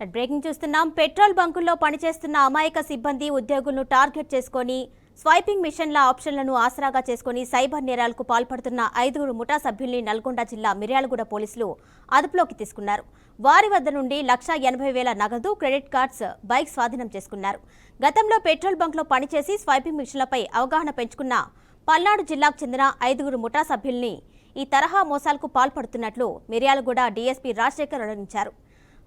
Breaking చూస్తున్నాం petrol బంకుల్లో పనిచేస్తున్న అమాయక సిబ్బంది ఉద్యోగులను టార్గెట్ చేసుకొని స్వైపింగ్ మిషన్ల ఆప్షన్లను ఆసరాగా చేసుకుని సైబర్ నేరాలకు పాల్పడుతున్న ఐదుగురు ముఠా సభ్యుల్ని నల్గొండ జిల్లా మిర్యాలగూడ పోలీసులు అదుపులోకి తీసుకున్నారు. వారి వద్ద నుండి లక్ష ఎనభై వేల నగదు క్రెడిట్ కార్డ్స్ బైక్ స్వాధీనం చేసుకున్నారు. గతంలో పెట్రోల్ బంక్లో పనిచేసి స్వైపింగ్ మిషన్లపై అవగాహన పెంచుకున్న పల్నాడు జిల్లాకు చెందిన ఐదుగురు ముఠా సభ్యుల్ని ఈ తరహా మోసాలకు పాల్పడుతున్నట్లు మిర్యాలగూడ డీఎస్పీ రాజశేఖర్ వెల్లడించారు.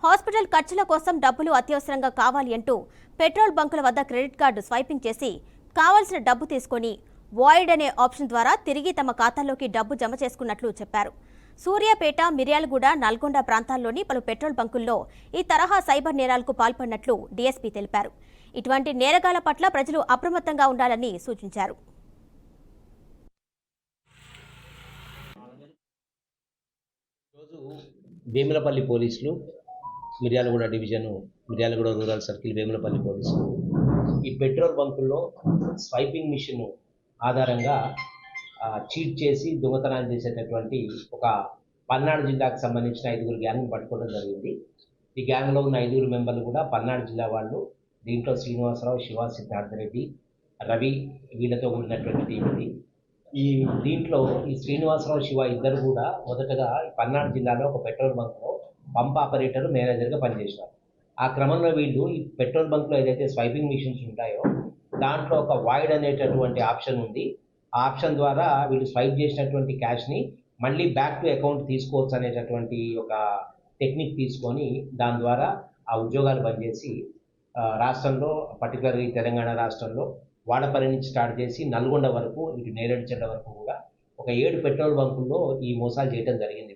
హాస్పిటల్ ఖర్చుల కోసం డబ్బులు అత్యవసరంగా కావాలి అంటూ పెట్రోల్ బంకుల వద్ద క్రెడిట్ కార్డు స్వైపింగ్ చేసి కావాల్సిన డబ్బు తీసుకొని వాయిడ్ అనే ఆప్షన్ ద్వారా తిరిగి తమ ఖాతాల్లోకి డబ్బు జమ చేసుకున్నట్లు చెప్పారు. సూర్యాపేట మిర్యాలగూడ నల్గొండ ప్రాంతాల్లోని పలు పెట్రోల్ బంకుల్లో ఈ తరహా సైబర్ నేరాలకు పాల్పడినట్లు డీఎస్పీ తెలిపారు. ఇటువంటి నేరగాల పట్ల ప్రజలు అప్రమత్తంగా ఉండాలని సూచించారు. ఈరోజు పోలీసులు Miryalaguda division Miryalaguda rural circle Vemulapalli పోలీసులు. ఈ పెట్రోల్ బంకుల్లో స్వైపింగ్ మిషన్ ఆధారంగా చీట్ చేసి దొంగతనాలు చేసేటటువంటి ఒక పల్నాడు జిల్లాకు సంబంధించిన ఐదుగురు గ్యాంగ్ని పట్టుకోవడం జరిగింది. ఈ గ్యాంగ్లో ఉన్న ఐదుగురు మెంబర్లు కూడా పల్నాడు జిల్లా వాళ్ళు. దీంట్లో శ్రీనివాసరావు శివ సిద్ధార్థ రెడ్డి రవి వీళ్ళతో కూడినటువంటి టీం ఇది. ఈ దీంట్లో ఈ శ్రీనివాసరావు శివ ఇద్దరు కూడా మొదటగా ఈ పల్నాడు జిల్లాలో ఒక పెట్రోల్ బంక్లో పంప్ ఆపరేటర్ మేనేజర్గా పనిచేశారు ఆ క్రమంలో వీళ్ళు ఈ పెట్రోల్ బంక్లో ఏదైతే స్వైపింగ్ మిషన్స్ ఉంటాయో దాంట్లో ఒక వాయిడ్ అనేటటువంటి ఆప్షన్ ఉంది. ఆ ఆప్షన్ ద్వారా వీళ్ళు స్వైప్ చేసినటువంటి క్యాష్ని మళ్ళీ బ్యాక్ టు అకౌంట్ తీసుకోవచ్చు అనేటటువంటి ఒక టెక్నిక్ తీసుకొని దాని ద్వారా ఆ ఉద్యోగాలు బంద్ చేసి రాష్ట్రంలో పర్టికులర్గా ఈ తెలంగాణ రాష్ట్రంలో వాడపల్లి నుంచి స్టార్ట్ చేసి నల్గొండ వరకు ఇటు నేరేడుచెడ్డ వరకు కూడా ఒక ఏడు పెట్రోల్ బంకుల్లో ఈ మోసాలు చేయడం జరిగింది.